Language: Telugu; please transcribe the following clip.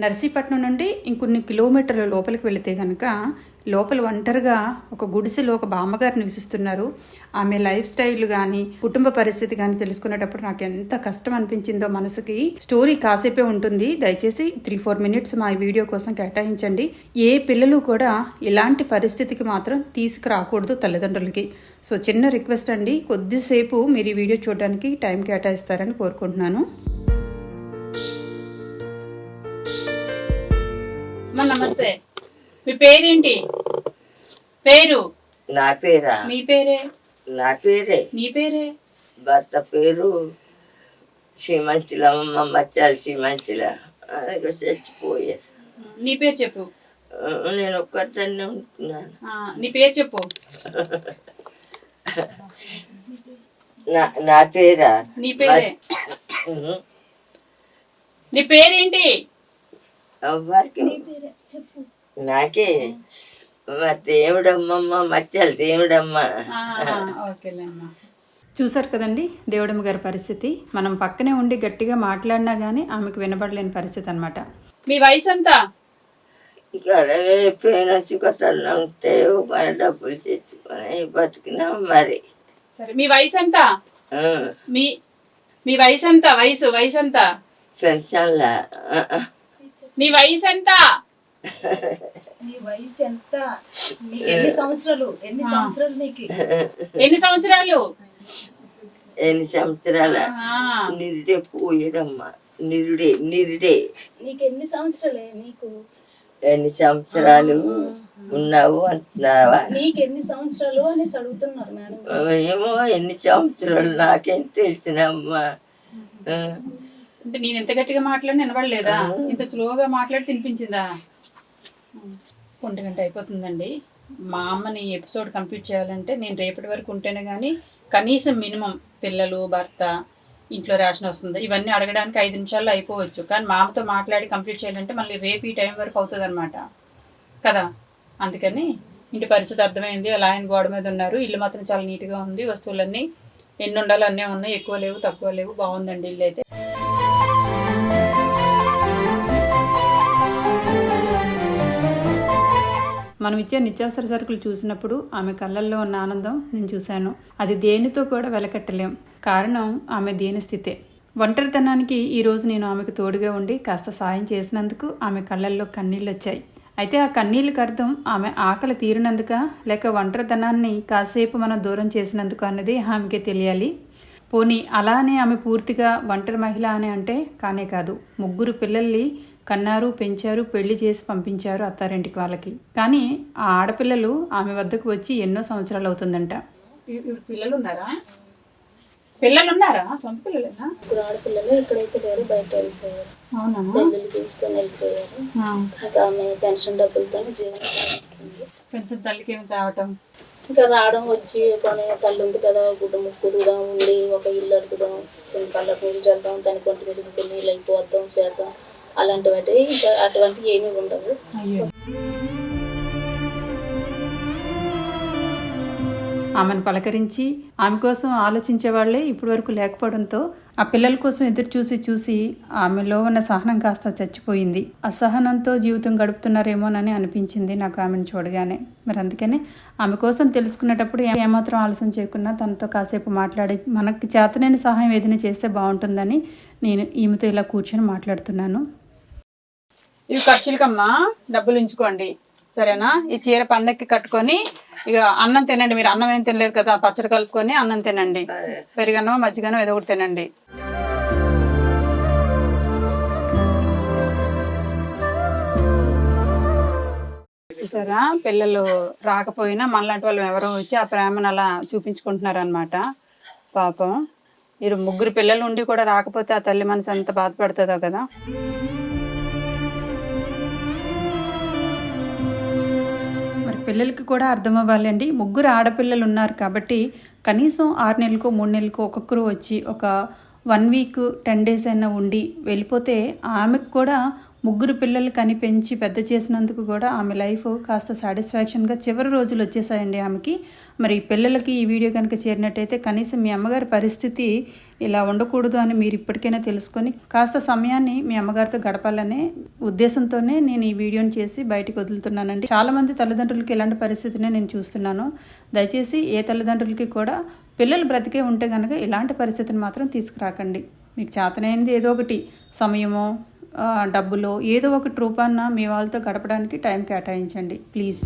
నర్సీపట్నం నుండి ఇంకొన్ని కిలోమీటర్ల లోపలికి వెళితే కనుక లోపల ఒంటరిగా ఒక గుడిసెలో ఒక బామ్మగారు నివసిస్తున్నారు. ఆమె లైఫ్ స్టైల్ కానీ కుటుంబ పరిస్థితి కానీ తెలుసుకునేటప్పుడు నాకు ఎంత కష్టం అనిపించిందో మనసుకి స్టోరీ కాసేపే ఉంటుంది. దయచేసి త్రీ ఫోర్ మినిట్స్ మా వీడియో కోసం కేటాయించండి. ఏ పిల్లలు కూడా ఇలాంటి పరిస్థితికి మాత్రం తీసుకురాకూడదు తల్లిదండ్రులకి. సో చిన్న రిక్వెస్ట్ అండి. కొద్దిసేపు మీరు ఈ వీడియో చూడడానికి టైం కేటాయిస్తారని కోరుకుంటున్నాను. అమ్మ నమస్తే. మీ పేరేంటి? పేరు? నా పేరా? మీ పేరే? నా పేరే? నీ పేరే? భర్త పేరు శ్రీమంచులమ్మ మచ్చాలి శ్రీమంచుల అది చచ్చిపోయారు. నీ పేరు చెప్పు. నేను ఒక్కరితోనే ఉంటున్నాను. ఆ, నీ పేరు చెప్పు. నా నా పేరా? నీ పేరే. నీ పేరేంటి? ఎవ్వరికి నాకే? మా దేవుడమ్మమ్మ మచ్చాలి దేవుడమ్మ. చూసారు కదండి దేవుడమ్మ గారి పరిస్థితి? మనం పక్కనే ఉండి గట్టిగా మాట్లాడినా కానీ ఆమెకు వినబడలేని పరిస్థితి అనమాట మీ వయసు అలాగే చుక్కతల్లో ఉంటే డబ్బులు తెచ్చుకొని బతికినాం మరి. సరే మీ వయసు ఎంత మీ మీ వయసు ఎంత వయసు వయసు ఎంత పెన్షన్లా. నీ వయసు ఎంత? నీ వయసు ఎంత? నీకు ఎన్ని సంవత్సరాలు? ఎన్ని సంవత్సరాలు నీకు? ఎన్ని సంవత్సరాలు? ఎన్ని సంవత్సరాల? నిరుడే పోయడమ్మా. నిరుడే నిరుడే. నీకు ఎన్ని సంవత్సరాలే నీకు? ఎన్ని సంవత్సరాలు ఉన్నావు అంటున్నావా? నీకు ఎన్ని సంవత్సరాలు అనేసి అడుగుతున్నారు మేడం. ఏమో ఎన్ని సంవత్సరాలు నాకేం తెలిసినమ్మా. అంటే నేను ఎంత గట్టిగా మాట్లాడి వినబడలేదా? ఇంత స్లోగా మాట్లాడి తినిపించిందా? ఒంటి గంట అయిపోతుందండి. మా అమ్మని ఎపిసోడ్ కంప్లీట్ చేయాలంటే నేను రేపటి వరకు ఉంటేనే కానీ కనీసం మినిమం పిల్లలు భర్త ఇంట్లో రేషన్ వస్తుంది. ఇవన్నీ అడగడానికి ఐదు నిమిషాల్లో అయిపోవచ్చు. కానీ మా అమ్మతో మాట్లాడి కంప్లీట్ చేయాలంటే మళ్ళీ రేపు ఈ టైం వరకు అవుతుంది అనమాట కదా? అందుకని ఇంటి పరిస్థితి అర్థమైంది. అలా ఆయన గోడ మీద ఉన్నారు. ఇల్లు మాత్రం చాలా నీట్గా ఉంది. వస్తువులన్నీ ఎన్ని ఉండాలో అన్నీ ఉన్నాయి. ఎక్కువ లేవు తక్కువ లేవు. బాగుందండి ఇల్లు అయితే. మనం ఇచ్చే నిత్యావసర సరుకులు చూసినప్పుడు ఆమె కళ్ళల్లో ఉన్న ఆనందం నేను చూశాను. అది దేనితో కూడా వెలకట్టలేం. కారణం ఆమె దేని స్థితే. ఒంటరితనానికి ఈరోజు నేను ఆమెకు తోడుగా ఉండి కాస్త సాయం చేసినందుకు ఆమె కళ్ళల్లో కన్నీళ్ళు వచ్చాయి అయితే ఆ కన్నీళ్ళకి అర్థం ఆమె ఆకలి తీరినందుక? లేక ఒంటరితనాన్ని కాసేపు మనం దూరం చేసినందుకు అన్నది ఆమెకే తెలియాలి? పోనీ అలానే ఆమె పూర్తిగా ఒంటరి మహిళ అని అంటే కానే కాదు. ముగ్గురు పిల్లల్ని కన్నారు పెంచారు పెళ్ళి చేసి పంపించారు అత్తారింటికి వాళ్ళకి. కానీ ఆ ఆడపిల్లలు ఆమె వద్దకు వచ్చి ఎన్నో సంవత్సరాలు అవుతుందంట. ఇప్పుడు పిల్లలు ఉన్నారా పిల్లలు ఉన్నారా సొంత పిల్లలేనా? ఇప్పుడు ఆడపిల్లలు ఇక్కడైతే లేరు బయట వెళ్ళిపోయారు. అవునా? పెళ్ళిళ్ళు చేసుకొని వెళ్ళిపోయారు. ఇంకా ఆమె పెన్షన్ డబ్బులతో జీవనం పెన్షన్ తల్లికి ఏమి తేవటం? ఇంకా రావడం వచ్చి కొన్ని తల్లి ఉంది కదా గుడ్డ ముక్కుదుదాం ఉండి ఒక ఇల్లు అడుగుదాం కొన్ని కళ్ళకు నీళ్ళు చల్దాం దాని కొంటి మీద కొన్ని నీళ్ళు అయిపోద్దాం చేద్దాం. అలాంటివి ఇంకా అటువంటివి ఏమీ ఉండవు. అయ్యో. ఆమెను పలకరించి ఆమె కోసం ఆలోచించే వాళ్ళే ఇప్పటి వరకు లేకపోవడంతో ఆ పిల్లల కోసం ఎదురు చూసి చూసి ఆమెలో ఉన్న సహనం కాస్త చచ్చిపోయింది. అసహనంతో జీవితం గడుపుతున్నారేమోనని అనిపించింది నాకు ఆమెను చూడగానే. మరి అందుకనే ఆమె కోసం తెలుసుకునేటప్పుడు ఏమాత్రం ఆలస్యం చేయకుండా తనతో కాసేపు మాట్లాడి మనకి చేతనైన సహాయం ఏదైనా చేస్తే బాగుంటుందని నేను ఈమెతో ఇలా కూర్చొని మాట్లాడుతున్నాను. ఇవి ఖర్చులకమ్మా డబ్బులు ఉంచుకోండి. సరేనా? ఈ చీర పండక్కి కట్టుకొని ఇక అన్నం తినండి. మీరు అన్నం ఏం తినలేరు కదా పచ్చడి కలుపుకొని అన్నం తినండి. పెరుగన్నం మజ్జిగన్నం ఏదో ఒకటి తినండి. చూసారా? పిల్లలు రాకపోయినా మనలాంటి వాళ్ళు ఎవరో వచ్చి ఆ ప్రేమను అలా చూపించుకుంటున్నారు అనమాట పాపం. మీరు ముగ్గురు పిల్లలు ఉండి కూడా రాకపోతే ఆ తల్లి మనసు ఎంత బాధపడుతుందో కదా. పిల్లలకి కూడా అర్థం అవ్వాలండి. ముగ్గురు ఆడపిల్లలు ఉన్నారు కాబట్టి కనీసం ఆరు నెలలకు మూడు నెలలకు ఒక్కొక్కరు వచ్చి ఒక వన్ వీక్ టెన్ డేస్ అయినా ఉండి వెళ్ళిపోతే ఆమెకు కూడా ముగ్గురు పిల్లలు కని పెంచి పెద్ద చేసినందుకు కూడా ఆమె లైఫ్ కాస్త సాటిస్ఫాక్షన్గా చివరి రోజులు వచ్చేసాయండి ఆమెకి. మరి పిల్లలకి ఈ వీడియో కనుక చేరినట్టయితే కనీసం మీ అమ్మగారి పరిస్థితి ఇలా ఉండకూడదు అని మీరు ఇప్పటికైనా తెలుసుకొని కాస్త సమయాన్ని మీ అమ్మగారితో గడపాలనే ఉద్దేశంతోనే నేను ఈ వీడియోని చేసి బయటకు వదులుతున్నానండి. చాలామంది తల్లిదండ్రులకి ఇలాంటి పరిస్థితినే నేను చూస్తున్నాను. దయచేసి ఏ తల్లిదండ్రులకి కూడా పిల్లలు బ్రతికే ఉంటే కనుక ఇలాంటి పరిస్థితిని మాత్రం తీసుకురాకండి. మీకు చేతనైంది ఏదో ఒకటి. సమయమో డబ్బులో ఏదో ఒకటి రూపాన్న మీ వాళ్ళతో గడపడానికి టైం కేటాయించండి ప్లీజ్.